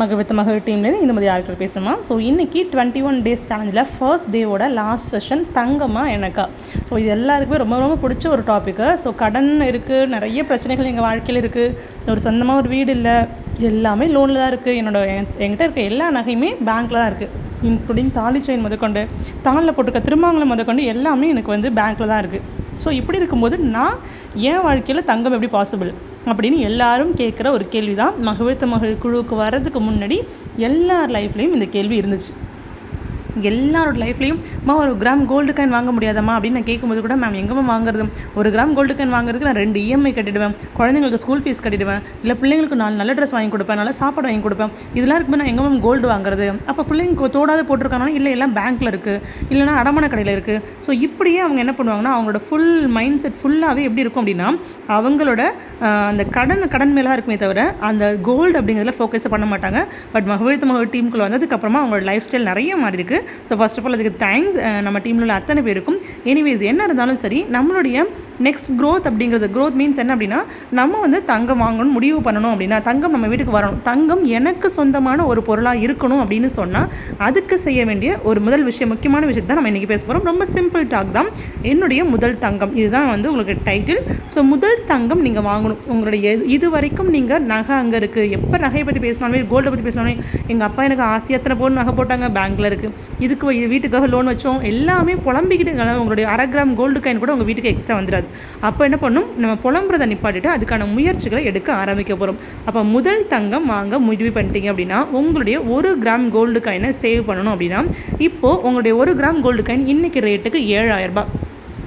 மகவித்த மகள் டீம்லேருந்து இந்த மாதிரி ஆட்கள் பேசணுமா? ஸோ இன்றைக்கி டுவெண்ட்டி ஒன் டேஸ் சேலஞ்சில் ஃபர்ஸ்ட் டேவோட லாஸ்ட் செஷன் தங்கம்மா எனக்கா. ஸோ இது எல்லாருக்குமே ரொம்ப ரொம்ப பிடிச்ச ஒரு டாப்பிக்கு ஸோ கடன் இருக்குது நிறைய பிரச்சனைகள் எங்கள் வாழ்க்கையில் இருக்குது ஒரு சொந்தமாக ஒரு வீடு இல்லை. எல்லாமே லோனில் தான் இருக்குது என்னோட என்கிட்ட இருக்க எல்லா நகையுமே பேங்க்கில் தான் இருக்குது இன்க்ளூடிங் தாலி செயின் முதற்கொண்டு தாளில் போட்டுக்க திருமாங்கலம் முதற்கொண்டு எல்லாமே எனக்கு வந்து பேங்க்கில் தான் இருக்குது ஸோ இப்படி இருக்கும்போது நான் என் வாழ்க்கையில் தங்கம் எப்படி பாசிபிள் அப்படின்னு எல்லாரும் கேட்குற ஒரு கேள்வி தான் மகிழ்த்த மகள் குழுவுக்கு வர்றதுக்கு முன்னாடி எல்லார் லைஃப்லேயும் இந்த கேள்வி இருந்துச்சு. எல்லாரோட லைஃப்லையும் அம்மா ஒரு கிராம் கோல்டு காயின் வாங்க முடியாதம்மா? அப்படின்னு நான் கேட்கும்போது கூட மேம் எங்கேம்மா வாங்குறது? ஒரு கிராம் கோல்டு காயின் வாங்குறதுக்கு நான் ரெண்டு இஎம்ஐ கட்டிடுவேன். குழந்தைங்களுக்கு ஸ்கூல் ஃபீஸ் கட்டிடுவேன். இல்லை பிள்ளைங்களுக்கு நாலு நல்ல ட்ரெஸ் வாங்கி கொடுப்பேன். நல்ல சாப்பாடு வாங்கி கொடுப்பேன். இதெல்லாம் இருக்கும்போது நான் எங்கே மேம் கோல்டு வாங்குறது? அப்போ பிள்ளைங்க தோடாத போட்டிருக்காங்கன்னா இல்லை எல்லாம் பேங்க்கில் இருக்குது இல்லைனா அடமான கடையில் இருக்குது ஸோ இப்படியே அவங்க என்ன பண்ணுவாங்கன்னா அவங்களோட ஃபுல் மைண்ட் செட் ஃபுல்லாகவே எப்படி இருக்கும் அப்படின்னா அவங்களோட அந்த கடன் கடன் மேலே தான் இருக்குமே தவிர அந்த கோல்டு அப்படிங்கிறதுல ஃபோக்கஸ் பண்ண மாட்டாங்க. பட் மகிழ்த்து மகள் டீமுக்குள்ளே வந்ததுக்கப்புறமா அவங்களோட லைஃப் ஸ்டைல் நிறைய மாறி இருக்குது ஸோ ஃபர்ஸ்ட் ஆஃப் ஆல் அதுக்கு தேங்க்ஸ் நம்ம டீமில் உள்ள அத்தனை பேருக்கும். எனிவேஸ் என்ன இருந்தாலும் சரி நம்மளுடைய நெக்ஸ்ட் க்ரோத் அப்படிங்கிறது க்ரோத் மீன்ஸ் என்ன அப்படின்னா நம்ம வந்து தங்கம் வாங்கணும் முடிவு பண்ணணும் அப்படின்னா தங்கம் நம்ம வீட்டுக்கு வரணும். தங்கம் எனக்கு சொந்தமான ஒரு பொருளாக இருக்கணும் அப்படின்னு சொன்னால் அதுக்கு செய்ய வேண்டிய ஒரு முதல் விஷயம் முக்கியமான விஷயத்தை தான் நம்ம இன்றைக்கி பேச போகிறோம் ரொம்ப சிம்பிள் டாக் தான். என்னுடைய முதல் தங்கம். இதுதான் வந்து உங்களுக்கு டைட்டில் ஸோ முதல் தங்கம் நீங்கள் வாங்கணும். உங்களுடைய இது வரைக்கும் நீங்கள் நகை அங்கே இருக்குது எப்போ நகையை பற்றி பேசினாலுமே கோல்டை பற்றி பேசினாலுமே எங்கள் அப்பா எனக்கு ஆசை எத்தனை நகை போட்டாங்க? பேங்க்கில் இருக்குது இதுக்கு இது வீட்டுக்காக லோன் வச்சோம். எல்லாமே புலம்பிக்கிட்டு உங்களுடைய அரை கிராம் கோல்டு காயின் கூட உங்கள் வீட்டுக்கு எக்ஸ்ட்ரா வந்துடாது. அப்போ என்ன பண்ணும்? நம்ம புலம்புறதை நிப்பாட்டிட்டு அதுக்கான முயற்சிகளை எடுக்க ஆரம்பிக்க போகிறோம் அப்போ முதல் தங்கம் வாங்க முடிவு பண்ணிட்டீங்க அப்படின்னா உங்களுடைய ஒரு கிராம் கோல்டு காயினை சேவ் பண்ணணும் அப்படின்னா இப்போது உங்களுடைய ஒரு கிராம் கோல்டு காயின் இன்றைக்கி ரேட்டுக்கு ஏழாயிரம் ரூபாய்.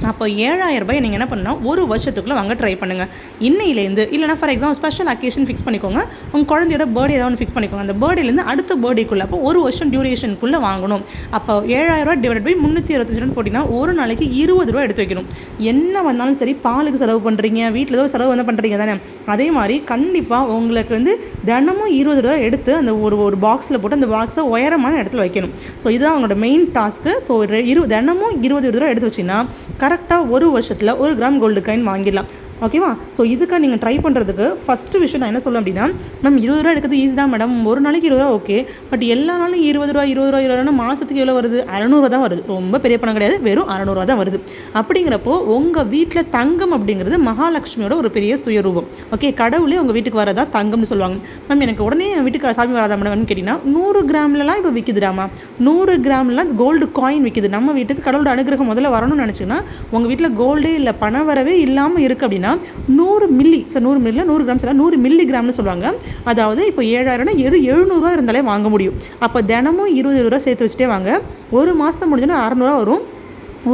அப்போ ஏழாயிரம் ரூபாய் நீங்கள் என்ன பண்ணால் ஒரு வருஷத்துக்குள்ளே வாங்க ட்ரை பண்ணுங்கள் இன்னையிலேருந்து இல்லைனா for example special occasion fix பண்ணிக்கோங்க. உங்கள் குழந்தையோட பர்த்டே ஏதாவது ஒன்று ஃபிக்ஸ் பண்ணிக்கோங்க. அந்த பர்த்டேலேருந்து அடுத்த பர்த்டேக்குள்ளே அப்போ ஒரு வருஷம் டியூரேஷனுக்குள்ளே வாங்கணும். அப்போ ஏழாயிரம் டிவைட் பை முந்நூற்றி அறுபத்தஞ்சு ரூபா போட்டிங்கன்னா ஒரு நாளைக்கு இருபது ரூபா எடுத்து வைக்கணும். என்ன வந்தாலும் சரி பாலுக்கு செலவு பண்ணுறீங்க வீட்டில் ஏதோ செலவு வந்து பண்ணுறீங்க தானே? அதே மாதிரி கண்டிப்பாக உங்களுக்கு வந்து தினமும் இருபது ரூபா எடுத்து அந்த ஒரு ஒரு பாக்ஸில் போட்டு அந்த பாக்ஸை உயரமான இடத்துல வைக்கணும். ஸோ இதுதான் அவங்களோட மெயின் டாஸ்க்கு ஸோ இரு தினமும் இருபது இருபது ரூபா எடுத்து வச்சிங்கன்னா கரெக்டாக ஒரு வருஷத்தில் ஒரு கிராம் கோல்டு காயின் வாங்கிடலாம். ஓகேவா ஸோ இதுக்காக நீங்கள் ட்ரை பண்ணுறதுக்கு ஃபஸ்ட்டு விஷயம் நான் என்ன சொல்ல அப்படின்னா மேம் இருபது ரூபா எடுக்கிறது ஈஸி தான் மேடம் ஒரு நாளைக்கு இருபது ரூபா ஓகே பட் எல்லா நாளும் இருபது ரூபா இருபது ரூபா இருபது ரூபா மாதத்துக்கு எவ்வளோ வருது? அறநூறுவா தான் வருது. ரொம்ப பெரிய பணம் கிடையாது. வெறும் அறநூறுவா தான் வருது. அப்படிங்கிறப்போ உங்கள் வீட்டில் தங்கம் அப்படிங்கிறது மகாலட்சுமியோட ஒரு பெரிய சுயரூபம். ஓகே கடவுளே உங்கள் வீட்டுக்கு வரதா தங்கம்னு சொல்லுவாங்க. மேம் எனக்கு உடனே என் வீட்டுக்கு சாமி வராதா மேடம்னு கேட்டிங்கன்னா நூறு கிராம்லலாம் இப்போ விற்கிதுடாமா நூறு கிராம்லாம் கோல்டு காயின் விற்கிது நம்ம வீட்டுக்கு கடவுளோட அனுகிரகம் முதல்ல வரணும்னு நினச்சிங்கன்னா உங்கள் வீட்டில் கோல்டே இல்லை பண வரவே இல்லாமல் இருக்குது அப்படின்னா நூறு மில்லி சார் நூறு மில்லி நூறு கிராம் சொல்ல நூறு மில்லி கிராம்னு சொல்லுவாங்க. அதாவது இப்போ ஏழாயிரம்னா எழு எழுநூறுவா இருந்தாலே வாங்க முடியும். அப்போ தினமும் இருபது இருபது ரூபா சேர்த்து வச்சுட்டே வாங்க. ஒரு மாதம் முடிஞ்சோன்னா அறநூறுவா வரும்.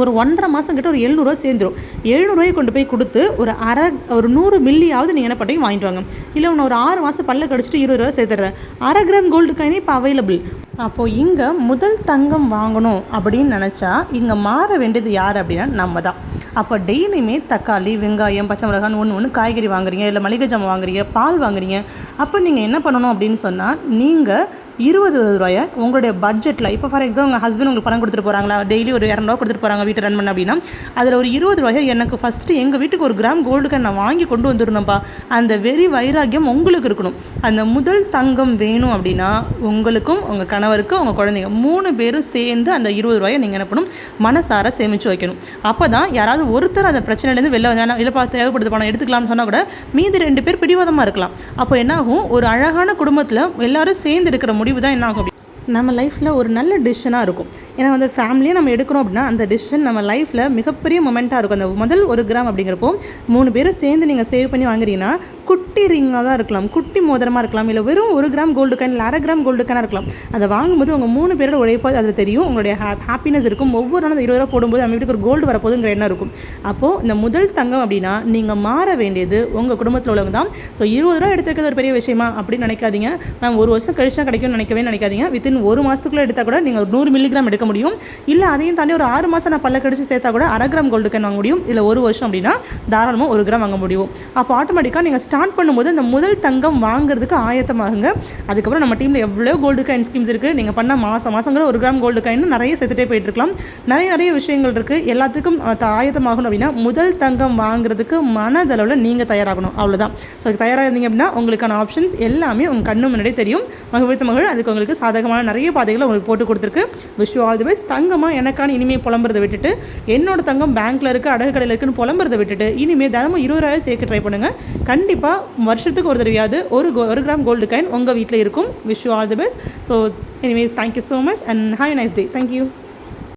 ஒரு ஒன்றரை மாதம் கிட்ட ஒரு எழுநூறுவா சேர்ந்துரும். எழுநூறுவாயை கொண்டு போய் கொடுத்து ஒரு அரை ஒரு நூறு மில்லியாவது நீங்கள் என்ன பண்ணுறீங்க வாங்கிட்டு வாங்க. இல்லை ஒன்று ஒரு ஆறு மாதம் பல்ல கடிச்சிட்டு இருபது ரூபா சேர்த்துறேன் அரை கிராம் கோல்டு காயினே இப்போ அவைலபிள் அப்போது இங்கே முதல் தங்கம் வாங்கணும் அப்படின்னு நினச்சா இங்கே மாற வேண்டியது யார் அப்படின்னா நம்ம தான் அப்போ டெய்லியுமே தக்காளி வெங்காயம் பச்சை மிளகான்னு ஒன்று ஒன்று காய்கறி வாங்குறீங்க இல்லை மளிகை ஜாமான் வாங்குறீங்க பால் வாங்குறீங்க. அப்போ நீங்கள் என்ன பண்ணணும் அப்படின்னு சொன்னால் நீங்கள் இருபது ரூபாயை உங்களுடைய பட்ஜெட்டில் இப்போ ஃபார் எக்ஸாம்பிள் உங்கள் ஹஸ்பண்ட் உங்களுக்கு பணம் கொடுத்துட்டு போகிறாங்களா டெய்லி ஒரு இரநூறுவா கொடுத்துட்டு போகிறாங்க வீட்டை ரன் பண்ண அப்படின்னா அதில் ஒரு இருபது ரூபாயை எனக்கு ஃபஸ்ட்டு எங்கள் வீட்டுக்கு ஒரு கிராம் கோல்டு நான் வாங்கி கொண்டு வந்துடணும்ப்பா அந்த வெறி வைராக்கியம் உங்களுக்கு இருக்கணும். அந்த முதல் தங்கம் வேணும் அப்படின்னா உங்களுக்கும் உங்கள் கணவருக்கும் உங்கள் குழந்தைங்க மூணு பேரும் சேர்ந்து அந்த இருபது ரூபாயை நீங்கள் என்ன பண்ணணும்? மனசார சேமித்து வைக்கணும். அப்போ தான் யாராவது ஒருத்தர் அந்த பிரச்சனையிலேருந்து வெளில வந்தால் இல்லைப்பா தேவைப்படுது பணம் எடுத்துக்கலாம்னு சொன்னால் கூட மீதி ரெண்டு பேர் பிடிவாதமாக இருக்கலாம். அப்போ என்னாகும்? ஒரு அழகான குடும்பத்தில் எல்லாரும் சேர்ந்து எடுக்கிற முடிவு தான் என்னாகும் நம்ம லைஃப்பில் ஒரு நல்ல டிசிஷனாக இருக்கும். ஏன்னா வந்து ஃபேமிலியாக நம்ம எடுக்கிறோம் அப்படின்னா அந்த டிசிஷன் நம்ம லைஃப்பில் மிகப்பெரிய மொமெண்ட்டாக இருக்கும். அந்த முதல் ஒரு கிராம் அப்படிங்கிறப்போ மூணு பேரும் சேர்ந்து நீங்கள் சேவ் பண்ணி வாங்குறீங்கன்னா குட்டி ரிங்காக தான் இருக்கலாம். குட்டி மோதிரமாக இருக்கலாம். இல்லை வெறும் ஒரு கிராம் கோல்டு காயின் இல்லை அரை கிராம் கோல்டு கானாக இருக்கலாம். அதை வாங்கும்போது உங்கள் மூணு பேரோட உழைப்போ அதில் தெரியும். உங்களுடைய ஹா ஹாப்பினஸ் இருக்கும். ஒவ்வொரு நாளும் அந்த இருபது ரூபா போடும்போது நம்ம வீட்டுக்கு ஒரு கோல்டு வரப்போதுங்கிற எண்ணம் இருக்கும். அப்போது இந்த முதல் தங்கம் அப்படின்னா நீங்கள் மாற வேண்டியது உங்கள் குடும்பத்தில் உள்ளவங்க தான். ஸோ இருபது ரூபா எடுத்து வைக்கிறது ஒரு பெரிய விஷயமா அப்படின்னு நினைக்காதீங்க. மேம் ஒரு வருஷம் கழிச்சா கிடைக்கும்னு நினைக்கவே நினைக்காதீங்க. வித்தின் வித்தின் ஒரு மாதத்துக்குள்ளே எடுத்தால் கூட நீங்கள் நூறு மில்லிகிராம் எடுக்க முடியும். இல்லை அதையும் தாண்டி ஒரு ஆறு மாதம் நான் பல்ல கடிச்சு சேர்த்தா கூட அரை கிராம் கோல்டு காயின் வாங்க முடியும். இல்லை ஒரு வருஷம் அப்படின்னா தாராளமாக ஒரு கிராம் வாங்க முடியும். அப்போ ஆட்டோமேட்டிக்காக நீங்கள் ஸ்டார்ட் பண்ணும்போது அந்த முதல் தங்கம் வாங்குறதுக்கு ஆயத்தமாகுங்க அதுக்கப்புறம் நம்ம டீமில் எவ்வளோ கோல்டு காயின் ஸ்கீம்ஸ் இருக்குது நீங்கள் பண்ண மாதம் மாதங்கிற ஒரு கிராம் கோல்டு காயின் நிறைய சேர்த்துட்டே போயிட்டு இருக்கலாம் நிறைய நிறைய விஷயங்கள் இருக்குது எல்லாத்துக்கும் ஆயத்தமாகணும் அப்படின்னா முதல் தங்கம் வாங்குறதுக்கு மனதளவில் நீங்கள் தயாராகணும். அவ்வளோதான் ஸோ தயாராக இருந்தீங்க அப்படின்னா உங்களுக்கான ஆப்ஷன்ஸ் எல்லாமே உங்கள் கண்ணு முன்னாடியே தெரியும். மகிழ்த்த மகிழ். அதுக்கு உங்களுக்கு சாதகமான நிறைய பாதைகளை உங்களுக்கு போட்டு கொடுத்துருக்கு. விஷ் ஆல் தி பெஸ்ட் தங்கமாக எனக்கான இனிமே புலம்புறதை விட்டுட்டு என்னோட தங்கம் பேங்க்கில் இருக்குது அடகு கடையில் இருக்குன்னு புலம்புறதை விட்டுட்டு இனிமேல் தினமும் இருபதாயிரம் சேர்க்க ட்ரை பண்ணுங்கள் கண்டிப்பாக வருஷத்துக்கு ஒரு தடவையாவது ஒரு கோ- ஒரு கிராம் கோல்டு காயின் உங்கள் வீட்டில் இருக்கும். Wish all the best so anyways thank you so much and have nice day thank you